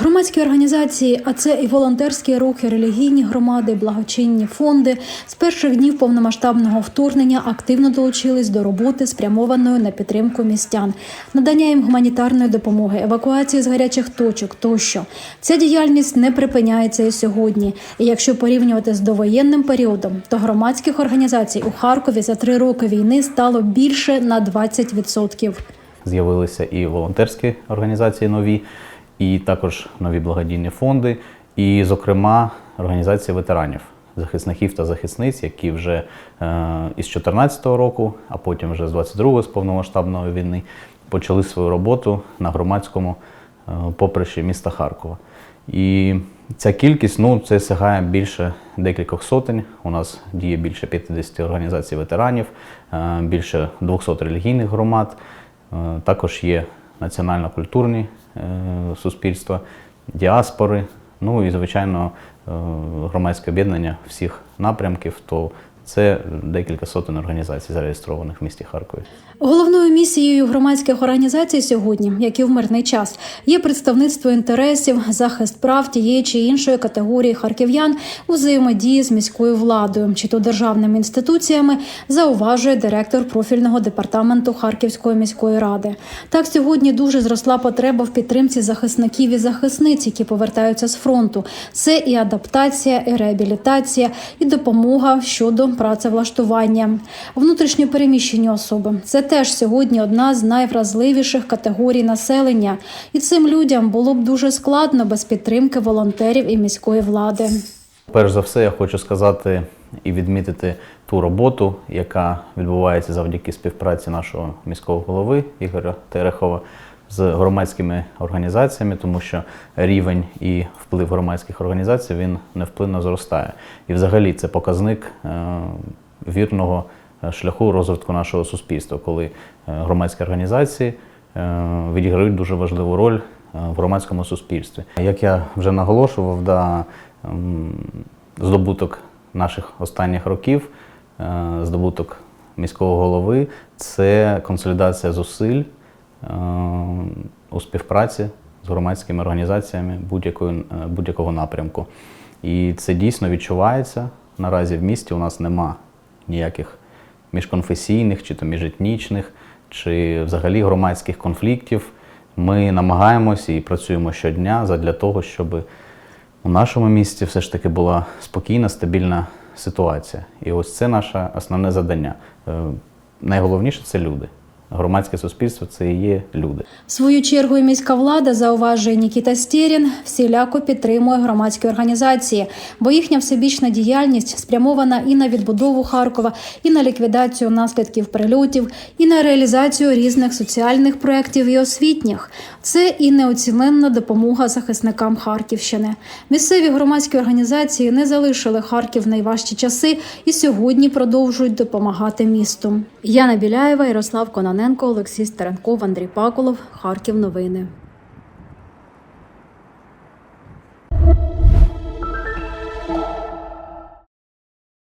Громадські організації, а це і волонтерські рухи, релігійні громади, благочинні фонди з перших днів повномасштабного вторгнення активно долучились до роботи, спрямованої на підтримку містян, надання їм гуманітарної допомоги, евакуації з гарячих точок тощо. Ця діяльність не припиняється і сьогодні. І якщо порівнювати з довоєнним періодом, то громадських організацій у Харкові за три роки війни стало більше на 20%. З'явилися і волонтерські організації нові, і також нові благодійні фонди, і, зокрема, організації ветеранів, захисників та захисниць, які вже е, із 2014 року, а потім вже з 22-го, з повномасштабної війни, почали свою роботу на громадському е, поприщі міста Харкова. І ця кількість ну, це сягає більше декількох сотень. У нас діє більше 50 організацій ветеранів, е, більше 200 релігійних громад. Також є національно-культурні суспільства, діаспори, ну і, звичайно, е, громадське об'єднання всіх напрямків. То це декілька сотень організацій, зареєстрованих в місті Харкові. Головною місією громадських організацій сьогодні, як і в мирний час, є представництво інтересів, захист прав тієї чи іншої категорії харків'ян у взаємодії з міською владою чи то державними інституціями, зауважує директор профільного департаменту Харківської міської ради. Так сьогодні дуже зросла потреба в підтримці захисників і захисниць, які повертаються з фронту. Це і адаптація, і реабілітація, і допомога щодо працевлаштування. Внутрішньо переміщені особи це теж сьогодні одна з найвразливіших категорій населення, і цим людям було б дуже складно без підтримки волонтерів і міської влади. Перш за все, я хочу сказати і відмітити ту роботу, яка відбувається завдяки співпраці нашого міського голови Ігоря Терехова з громадськими організаціями, тому що рівень і вплив громадських організацій він невпинно зростає. І взагалі це показник е, вірного е, шляху розвитку нашого суспільства, коли е, громадські організації відіграють дуже важливу роль в громадському суспільстві. Як я вже наголошував, да, здобуток наших останніх років, здобуток міського голови це консолідація зусиль у співпраці з громадськими організаціями е, будь-якого напрямку. І це дійсно відчувається. Наразі в місті у нас нема ніяких міжконфесійних, чи то міжетнічних, чи взагалі громадських конфліктів. Ми намагаємося і працюємо щодня задля того, щоб у нашому місті все ж таки була спокійна, стабільна ситуація. І ось це наше основне завдання. Е, Найголовніше це люди. Громадське суспільство це і є люди. В свою чергу і міська влада зауважує Нікіта Стєрін, всіляко підтримує громадські організації, бо їхня всебічна діяльність спрямована і на відбудову Харкова, і на ліквідацію наслідків прильотів, і на реалізацію різних соціальних проєктів і освітніх. Це і неоціненна допомога захисникам Харківщини. Місцеві громадські організації не залишили Харків в найважчі часи і сьогодні продовжують допомагати місту. Яна Біляєва, Ярослав Кононенко, Олексій Старенков, Андрій Паколов. Харків. Новини.